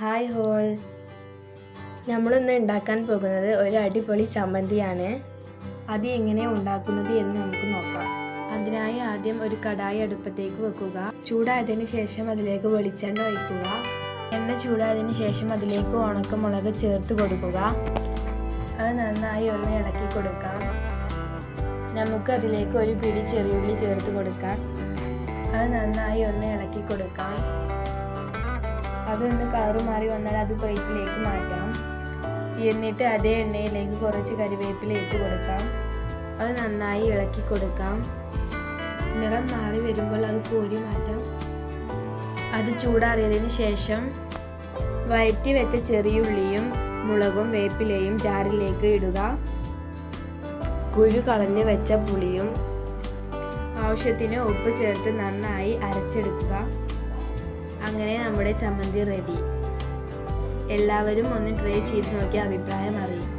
Hi whole. നമ്മളിന്ന് ഉണ്ടാക്കാൻ പോകുന്നത് ഒരു അടിപൊളി ചമ്മന്തിയാണ്. അത് എങ്ങനെ ഉണ്ടാക്കുന്നത് എന്ന് നമുക്ക് നോക്കാം. അതിനായി ആദ്യം ഒരു കടായി അടുപ്പത്തേക്ക് വെക്കുക. ചൂടായതിനു ശേഷം അതിലേക്ക് വെളിച്ചെണ്ണ ഒഴിക്കുക. എണ്ണ ചൂടായതിനു ശേഷം അതിലേക്ക് ഉണക്കമുളക് ചേർത്ത് കൊടുക്കുക. അത് നന്നായി ഒന്ന് ഇളക്കി കൊടുക്കാം. നമുക്ക് അതിലേക്ക് ഒരു പിടി ചെറിയുള്ളി ചേർത്ത് കൊടുക്കാം. അത് നന്നായി ഒന്ന് ഇളക്കി കൊടുക്കാം. അതൊന്ന് കളറ് മാറി വന്നാൽ അത് പ്ലേറ്റിലേക്ക് മാറ്റാം. എന്നിട്ട് അതേ എണ്ണയിലേക്ക് കുറച്ച് കരിവേപ്പില ഇട്ട് കൊടുക്കാം. അത് നന്നായി ഇളക്കി കൊടുക്കാം. നിറം മാറി വരുമ്പോൾ അത് കോരി മാറ്റാം. അത് ചൂടാറിയതിന് ശേഷം വയറ്റി വെച്ച ചെറിയുള്ളിയും മുളകും വേപ്പിലയും ജാറിലേക്ക് ഇടുക. കുരു കളഞ്ഞ് വെച്ച പുളിയും ആവശ്യത്തിന് ഉപ്പ് ചേർത്ത് നന്നായി അരച്ചെടുക്കുക. അങ്ങനെ നമ്മുടെ ചമ്മന്തി റെഡി എല്ലാവരും ഒന്ന് ട്രൈ ചെയ്ത് നോക്കി അഭിപ്രായം അറിയിക്കും.